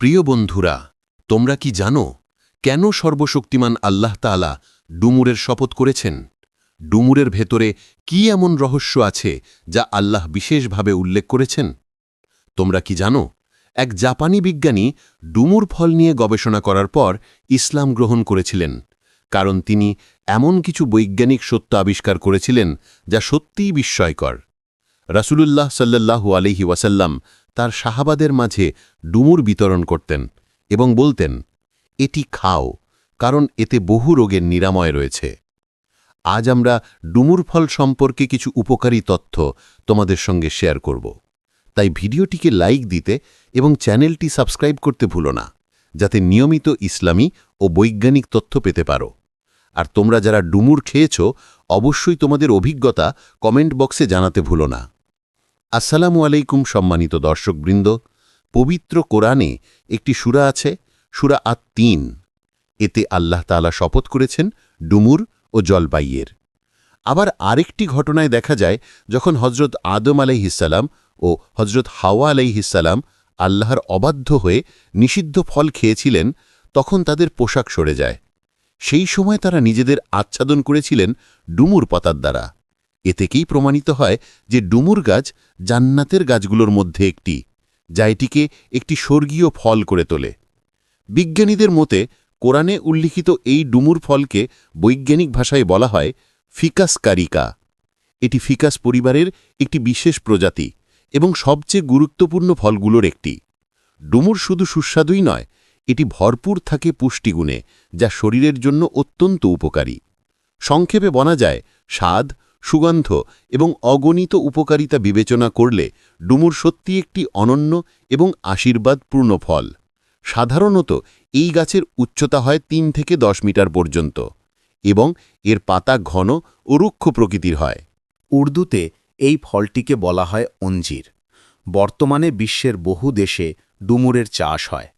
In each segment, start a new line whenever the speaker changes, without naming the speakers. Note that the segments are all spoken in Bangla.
প্রিয় বন্ধুরা, তোমরা কি জানো কেন সর্বশক্তিমান আল্লাহ তাআলা ডুমুরের শপথ করেছেন? ডুমুরের ভেতরে কি এমন রহস্য আছে যা আল্লাহ বিশেষভাবে উল্লেখ করেছেন? তোমরা কি জানো এক জাপানি বিজ্ঞানী ডুমুর ফল নিয়ে গবেষণা করার পর ইসলাম গ্রহণ করেছিলেন, কারণ তিনি এমন কিছু বৈজ্ঞানিক সত্য আবিষ্কার করেছিলেন যা সত্যিই বিস্ময়কর। রাসূলুল্লাহ সাল্লাল্লাহু আলহি ওয়াসাল্লাম তার সাহাবাদের মাঝে ডুমুর বিতরণ করতেন এবং বলতেন, এটি খাও, কারণ এতে বহু রোগের নিরাময় রয়েছে। আজ আমরা ডুমুর ফল সম্পর্কে কিছু উপকারী তথ্য তোমাদের সঙ্গে শেয়ার করব। তাই ভিডিওটিকে লাইক দিতে এবং চ্যানেলটি সাবস্ক্রাইব করতে ভুলো না, যাতে নিয়মিত ইসলামী ও বৈজ্ঞানিক তথ্য পেতে পারো। আর তোমরা যারা ডুমুর খেয়েছ, অবশ্যই তোমাদের অভিজ্ঞতা কমেন্ট বক্সে জানাতে ভুলো না। আসসালামু আলাইকুম সম্মানিত দর্শকবৃন্দ, পবিত্র কোরআনে একটি সুরা আছে, সুরা আত তিন এতে আল্লাহ তাআলা শপথ করেছেন ডুমুর ও জলপাইয়ের আবার আরেকটি ঘটনায় দেখা যায়, যখন হজরত আদম আলাইহিসাল্লাম ও হজরত হাওয়া আলাইহিসাল্লাম আল্লাহর অবাধ্য হয়ে নিষিদ্ধ ফল খেয়েছিলেন, তখন তাদের পোশাক সরে যায়। সেই সময় তারা নিজেদের আচ্ছাদন করেছিলেন ডুমুর পাতার দ্বারা। এ থেকেই প্রমাণিত হয় যে ডুমুর গাছ জান্নাতের গাছগুলোর মধ্যে একটি, যা এটিকে একটি স্বর্গীয় ফল করে তোলে। বিজ্ঞানীদের মতে, কোরআনে উল্লিখিত এই ডুমুর ফলকে বৈজ্ঞানিক ভাষায় বলা হয় ফিকাস কারিকা। এটি ফিকাস পরিবারের একটি বিশেষ প্রজাতি এবং সবচেয়ে গুরুত্বপূর্ণ ফলগুলোর একটি। ডুমুর শুধু সুস্বাদুই নয়, এটি ভরপুর থাকে পুষ্টিগুণে, যা শরীরের জন্য অত্যন্ত উপকারী। সংক্ষেপে বলা যায়, স্বাদ সুগন্ধ এবং অগণিত উপকারিতা বিবেচনা করলে ডুমুর সত্যি একটি অনন্য এবং আশীর্বাদপূর্ণ ফল। সাধারণত এই গাছের উচ্চতা হয় তিন থেকে দশ মিটার পর্যন্ত এবং এর পাতা ঘন ও রুক্ষ প্রকৃতির হয়।
উর্দুতে এই ফলটিকে বলা হয় অঞ্জির। বর্তমানে বিশ্বের বহু দেশে ডুমুরের চাষ হয়।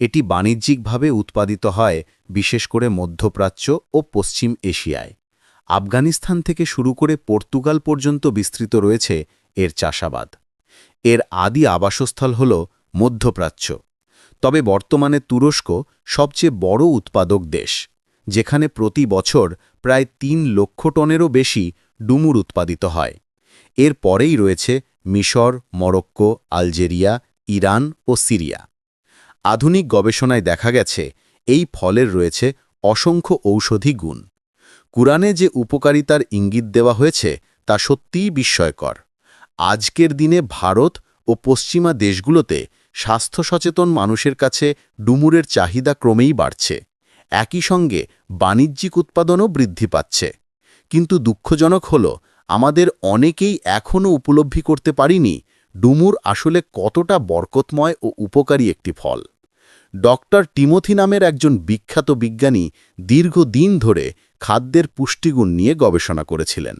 এটি বাণিজ্যিকভাবে উৎপাদিত হয় বিশেষ করে মধ্যপ্রাচ্য ও পশ্চিম এশিয়ায়। আফগানিস্তান থেকে শুরু করে পর্তুগাল পর্যন্ত বিস্তৃত রয়েছে এর চাষাবাদ। এর আদি আবাসস্থল হল মধ্যপ্রাচ্য। তবে বর্তমানে তুরস্ক সবচেয়ে বড় উৎপাদক দেশ, যেখানে প্রতি বছর প্রায় তিন লক্ষ টনেরও বেশি ডুমুর উৎপাদিত হয়। এর পরেই রয়েছে মিশর, মরক্কো, আলজেরিয়া, ইরান ও সিরিয়া। আধুনিক গবেষণায় দেখা গেছে, এই ফলের রয়েছে অসংখ্য ঔষধি গুণ। কুরআনে যে উপকারিতার ইঙ্গিত দেওয়া হয়েছে, তা সত্যিই বিস্ময়কর। আজকের দিনে ভারত ও পশ্চিমা দেশগুলোতে স্বাস্থ্য সচেতন মানুষের কাছে ডুমুরের চাহিদা ক্রমেই বাড়ছে। একই সঙ্গে বাণিজ্যিক উৎপাদনও বৃদ্ধি পাচ্ছে। কিন্তু দুঃখজনক হল, আমাদের অনেকেই এখনও উপলব্ধি করতে পারিনি ডুমুর আসলে কতটা বরকতময় ও উপকারী একটি ফল। ডক্টর টিমোথি নামের একজন বিখ্যাত বিজ্ঞানী দীর্ঘদিন ধরে খাদ্যের পুষ্টিগুণ নিয়ে গবেষণা করেছিলেন।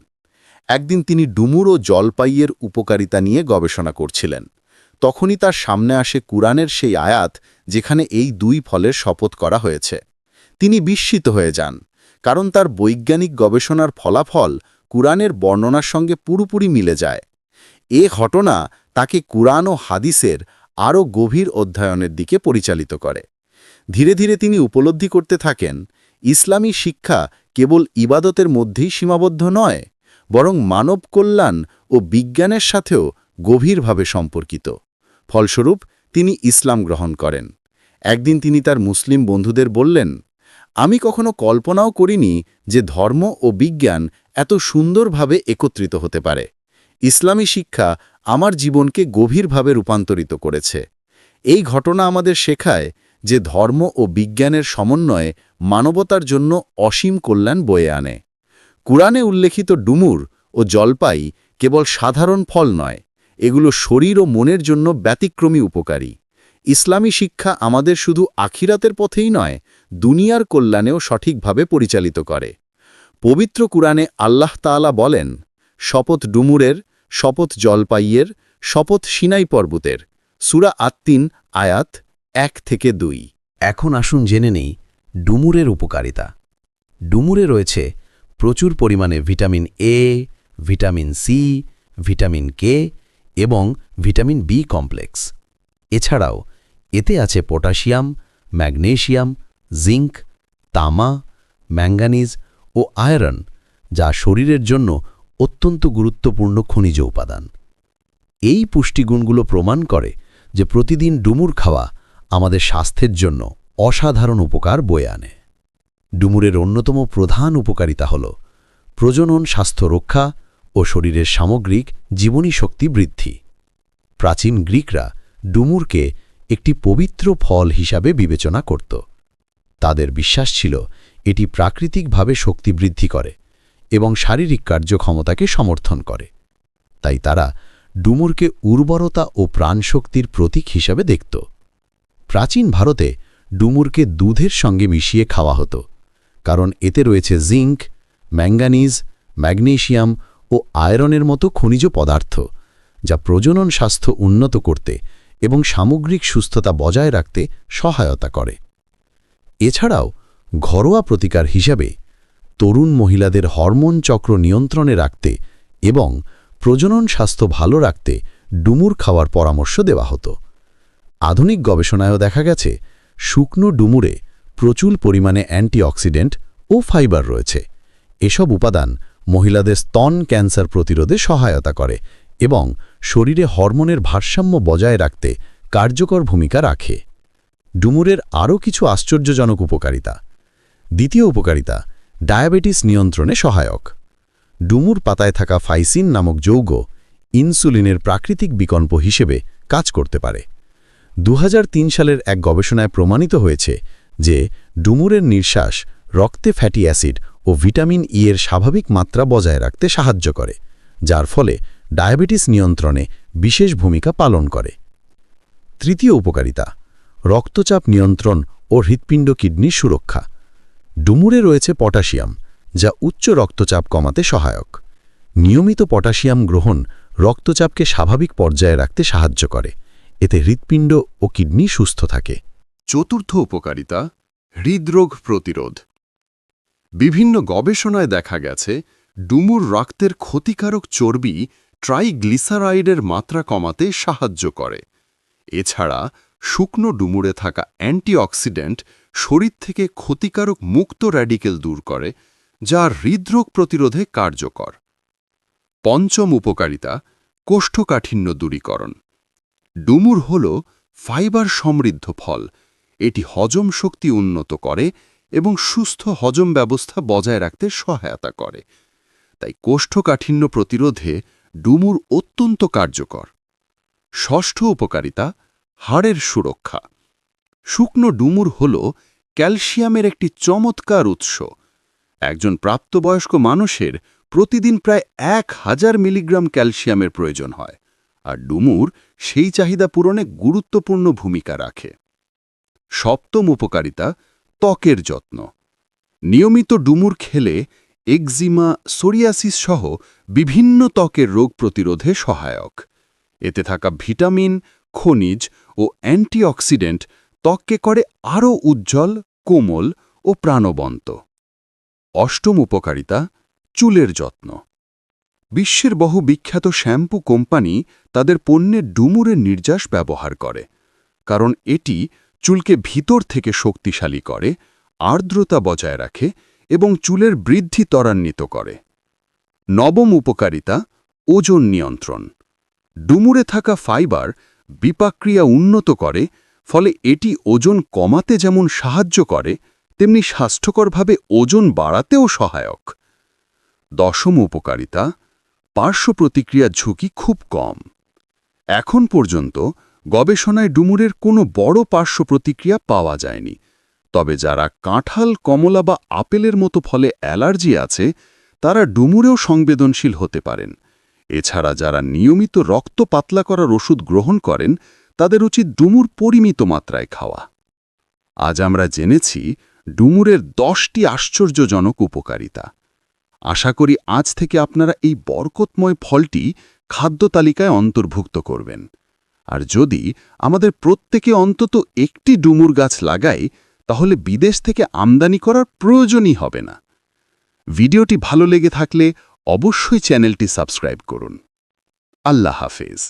একদিন তিনি ডুমুর ও জলপাইয়ের উপকারিতা নিয়ে গবেষণা করছিলেন। তখনই তার সামনে আসে কুরআনের সেই আয়াত যেখানে এই দুই ফলের শপথ করা হয়েছে। তিনি বিস্মিত হয়ে যান, কারণ তার বৈজ্ঞানিক গবেষণার ফলাফল কুরআনের বর্ণনার সঙ্গে পুরোপুরি মিলে যায়। এ ঘটনা তাকে কুরআন ও হাদিসের আরও গভীর অধ্যয়নের দিকে পরিচালিত করে। ধীরে ধীরে তিনি উপলব্ধি করতে থাকেন, ইসলামী শিক্ষা কেবল ইবাদতের মধ্যেই সীমাবদ্ধ নয়, বরং মানব কল্যাণ ও বিজ্ঞানের সাথেও গভীরভাবে সম্পর্কিত। ফলস্বরূপ, তিনি ইসলাম গ্রহণ করেন। একদিন তিনি তার মুসলিম বন্ধুদের বললেন, আমি কখনো কল্পনাও করিনি যে ধর্ম ও বিজ্ঞান এত সুন্দরভাবে একত্রিত হতে পারে। ইসলামী শিক্ষা আমার জীবনকে গভীরভাবে রূপান্তরিত করেছে। এই ঘটনা আমাদের শেখায় যে ধর্ম ও বিজ্ঞানের সমন্বয়ে মানবতার জন্য অসীম কল্যাণ বয়ে আনে। কুরআনে উল্লেখিত ডুমুর ও জলপাই কেবল সাধারণ ফল নয়, এগুলো শরীর ও মনের জন্য ব্যতিক্রমী উপকারী। ইসলামী শিক্ষা আমাদের শুধু আখিরাতের পথেই নয়, দুনিয়ার কল্যাণেও সঠিকভাবে পরিচালিত করে। পবিত্র কুরআনে আল্লাহ তাআলা বলেন, শপথ ডুমুরের, শপথ জলপাইয়ের, শপথ সিনাই পর্বতের। সুরা আত্মিন আয়াত এক থেকে দুই।
এখন আসুন জেনে নেই ডুমুরের উপকারিতা। ডুমুরে রয়েছে প্রচুর পরিমাণে vitamin A vitamin C vitamin K এবং ভিটামিন বি কমপ্লেক্স। এছাড়াও
এতে আছে পটাশিয়াম, ম্যাগনেশিয়াম, জিঙ্ক, তামা, ম্যাঙ্গানিজ ও আয়রন, যা শরীরের জন্য অত্যন্ত গুরুত্বপূর্ণ খনিজ উপাদান। এই পুষ্টিগুণগুলো প্রমাণ করে যে প্রতিদিন ডুমুর খাওয়া আমাদের স্বাস্থ্যের জন্য অসাধারণ উপকার বয়ে আনে। ডুমুরের অন্যতম প্রধান উপকারিতা হল প্রজনন স্বাস্থ্য রক্ষা ও শরীরের সামগ্রিক জীবনী শক্তি বৃদ্ধি। প্রাচীন গ্রিকরা ডুমুরকে একটি পবিত্র ফল হিসাবে বিবেচনা করত। তাদের বিশ্বাস ছিল এটি প্রাকৃতিকভাবে শক্তি বৃদ্ধি করে এবং শারীরিক কার্যক্ষমতাকে সমর্থন করে। তাই তারা ডুমুরকে উর্বরতা ও প্রাণশক্তির প্রতীক হিসাবে দেখত। প্রাচীন ভারতে ডুমুরকে দুধের সঙ্গে মিশিয়ে খাওয়া হতো, কারণ এতে রয়েছে জিঙ্ক, ম্যাঙ্গানিজ, ম্যাগনেশিয়াম ও আয়রনের মতো খনিজ পদার্থ, যা প্রজনন স্বাস্থ্য উন্নত করতে এবং সামগ্রিক সুস্থতা বজায় রাখতে সহায়তা করে। এছাড়াও, ঘরোয়া প্রতিকার হিসাবে তরুণ মহিলাদের হরমোন চক্র নিয়ন্ত্রণে রাখতে এবং প্রজনন স্বাস্থ্য ভালো রাখতে ডুমুর খাওয়ার পরামর্শ দেওয়া হতো। আধুনিক গবেষণায়ও দেখা গেছে, শুকনো ডুমুরে প্রচুর পরিমাণে অ্যান্টিঅক্সিডেন্ট ও ফাইবার রয়েছে। এসব উপাদান মহিলাদের স্তন ক্যান্সার প্রতিরোধে সহায়তা করে এবং শরীরে হরমোনের ভারসাম্য বজায় রাখতে কার্যকর ভূমিকা রাখে। ডুমুরের আরও কিছু আশ্চর্যজনক উপকারিতা। দ্বিতীয় উপকারিতা, ডায়াবেটিস নিয়ন্ত্রণে সহায়ক। ডুমুর পাতায় থাকা ফাইসিন নামক যৌগ ইনসুলিনের প্রাকৃতিক বিকল্প হিসেবে কাজ করতে পারে। দু হাজার তিন সালের এক গবেষণায় প্রমাণিত হয়েছে যে ডুমুরের নিঃশ্বাস রক্তে ফ্যাটি অ্যাসিড ও ভিটামিন ই এর স্বাভাবিক মাত্রা বজায় রাখতে সাহায্য করে, যার ফলে ডায়াবেটিস নিয়ন্ত্রণে বিশেষ ভূমিকা পালন করে। তৃতীয় উপকারিতা, রক্তচাপ নিয়ন্ত্রণ ও হৃৎপিণ্ড কিডনির সুরক্ষা। ডুমুরে রয়েছে পটাশিয়াম, যা উচ্চ রক্তচাপ কমাতে সহায়ক। নিয়মিত পটাশিয়াম গ্রহণ রক্তচাপকে স্বাভাবিক পর্যায়ে রাখতে সাহায্য করে। এতে হৃৎপিণ্ড ও কিডনি সুস্থ থাকে।
চতুর্থ উপকারিতা, হৃদরোগ প্রতিরোধ। বিভিন্ন গবেষণায় দেখা গেছে, ডুমুর রক্তের ক্ষতিকারক চর্বি ট্রাইগ্লিসারাইডের মাত্রা কমাতে সাহায্য করে। এছাড়া, শুকনো ডুমুরে থাকা অ্যান্টিঅক্সিডেন্ট শরীর থেকে ক্ষতিকারক মুক্ত র্যাডিকেল দূর করে, যা হৃদরোগ প্রতিরোধে কার্যকর। পঞ্চম উপকারিতা, কোষ্ঠকাঠিন্য দূরীকরণ। ডুমুর হল ফাইবার সমৃদ্ধ ফল। এটি হজম শক্তি উন্নত করে এবং সুস্থ হজম ব্যবস্থা বজায় রাখতে সহায়তা করে। তাই কোষ্ঠকাঠিন্য প্রতিরোধে ডুমুর অত্যন্ত কার্যকর। ষষ্ঠ উপকারিতা, হাড়ের সুরক্ষা। শুকনো ডুমুর হল ক্যালসিয়ামের একটি চমৎকার উৎস। একজন প্রাপ্তবয়স্ক মানুষের প্রতিদিন প্রায় এক হাজার মিলিগ্রাম ক্যালসিয়ামের প্রয়োজন হয়। আর ডুমুর সেই চাহিদা পূরণে গুরুত্বপূর্ণ ভূমিকা রাখে। সপ্তম উপকারিতা, ত্বকের যত্ন। নিয়মিত ডুমুর খেলে এক্সিমা সোরিয়াসিস সহ বিভিন্ন ত্বকের রোগ প্রতিরোধে সহায়ক। এতে থাকা ভিটামিন, খনিজ ও অ্যান্টিঅক্সিডেন্ট ত্বককে করে আরও উজ্জ্বল, কোমল ও প্রাণবন্ত। অষ্টম উপকারিতা, চুলের যত্ন। বিশ্বের বহু বিখ্যাত শ্যাম্পু কোম্পানি তাদের পণ্যে ডুমুরের নির্যাস ব্যবহার করে, কারণ এটি চুলকে ভিতর থেকে শক্তিশালী করে, আর্দ্রতা বজায় রাখে এবং চুলের বৃদ্ধি ত্বরান্বিত করে। নবম উপকারিতা, ওজন নিয়ন্ত্রণ। ডুমুরে থাকা ফাইবার বিপাক্রিয়া উন্নত করে, ফলে এটি ওজন কমাতে যেমন সাহায্য করে, তেমনি স্বাস্থ্যকরভাবে ওজন বাড়াতেও সহায়ক। দশম উপকারিতা পার্শ্ব প্রতিক্রিয়ার ঝুঁকি খুব কম। এখন পর্যন্ত গবেষণায় ডুমুরের কোনো বড় পার্শ্ব প্রতিক্রিয়া পাওয়া যায়নি, তবে যারা কাঁঠাল, কমলা বা আপেলের মতো ফলে অ্যালার্জি আছে, তারা ডুমুরেও সংবেদনশীল হতে পারেন। এছাড়া যারা নিয়মিত রক্ত পাতলা করার ওষুধ গ্রহণ করেন, তাদের উচিত ডুমুর পরিমিত মাত্রায় খাওয়া। আজ আমরা জেনেছি ডুমুরের দশটি আশ্চর্যজনক উপকারিতা। আশা করি আজ থেকে আপনারা এই বরকতময় ফলটি খাদ্য তালিকায় অন্তর্ভুক্ত করবেন। আর যদি আমাদের প্রত্যেকে অন্তত একটি ডুমুর গাছ লাগাই, তাহলে বিদেশ থেকে আমদানি করার প্রয়োজনই হবে না। ভিডিওটি ভালো লেগে থাকলে অবশ্যই চ্যানেলটি সাবস্ক্রাইব করুন। আল্লাহ হাফেজ।